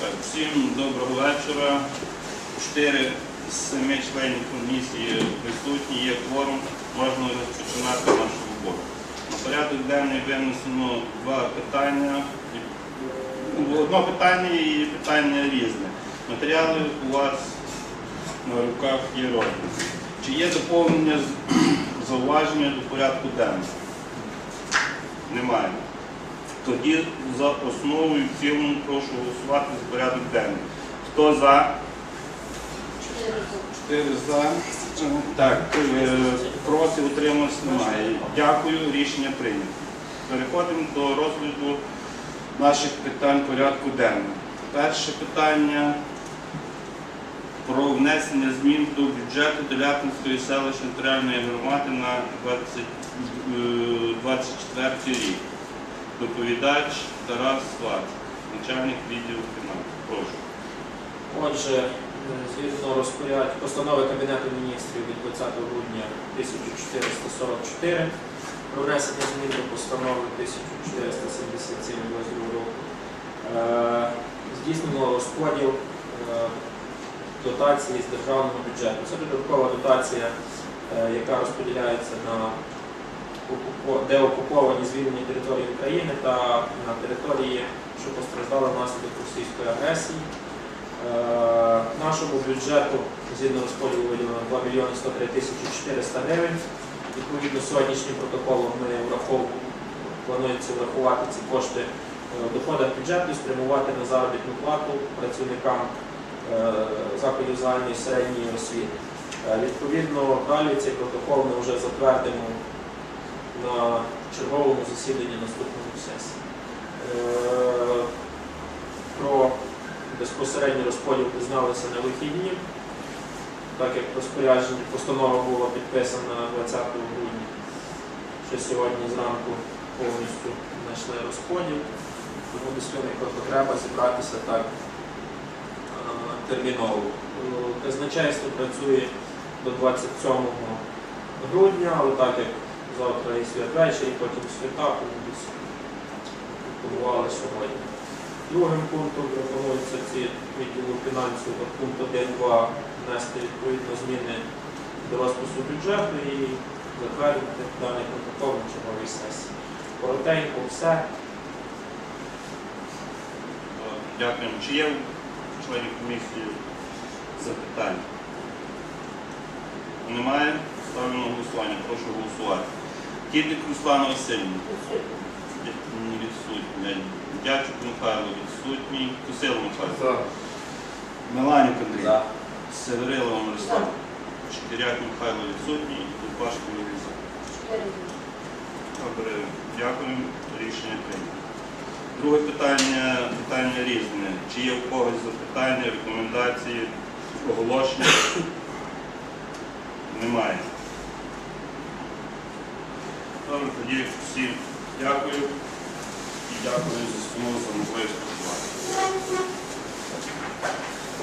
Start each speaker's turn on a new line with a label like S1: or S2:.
S1: Так, всім доброго вечора. Чотири з семи членів комісії присутні, є кворум, можна розпочинати нашу роботу. На порядок денний винесено два питання. Одне питання і питання різне. Матеріали у вас на руках є роздані. Чи є доповнення зауваження до порядку денного? Немає. Тоді за основу і в цілому прошу голосувати за порядок денний. Хто за? Чотири за. Так, е, проти утримався немає. Дякую, рішення прийнято. Переходимо до розгляду наших питань порядку денного. Перше питання про внесення змін до бюджету Делятинської селищної територіальної громади на 20, е, 24 рік. Доповідач Тарас Сват, начальник відділу фінансів. Прошу.
S2: Отже, е, згідно розпоряд постанови Кабінету міністрів від 20 грудня 1444 про внесення змін до постанови 1477 року е, здійснено розподіл е, дотації з державного бюджету. Це додаткова дотація, яка розподіляється на окупо- деокуповані звільнені території України та на території, що постраждали внаслідок російської агресії. Е, Нашому бюджету згідно розподілу виділено 2 мільйони 103 тисячі 400 гривень. Відповідно, сьогоднішнім протоколом ми планується врахувати ці кошти е, в доходах бюджету спрямувати на заробітну плату працівникам е, закладів загальної середньої освіти. Відповідно, далі цей протокол ми вже затвердимо на черговому засіданні наступного сесії. Е, Про безпосередньо розподіл дізналися на вихідні, так як розпорядження постанова була підписана 20 грудня. Ще сьогодні зранку повністю знайшли розподіл, тому десь виникла потреба зібратися так е, терміново. Е, Казначейство працює до 27 грудня, але так як завтра і святвечір, і потім свята, тому десь сьогодні. Другим пунктом пропонується ці відділу фінансів до пункту 1.2 внести відповідно зміни до розпису бюджету і затвердити даний протокол на черговій сесії. Коротенько все.
S1: Дякуємо. Чи є членів комісії запитання? Немає? Ставлю на голосування. Прошу голосувати. Кідник Руслана Васильівна. Відсутня. Дячук Михайло відсутній. Косило Михайло. Меланюк Андрій. Северилова Мирослав. Чотиряк Михайло відсутній. Лупашко Ліза. Добре, дякую. Рішення прийнято. Друге питання, питання різне. Чи є у когось запитання, рекомендації, оголошення? Немає. Тоді всім дякую і дякую за знову за можливість працювати.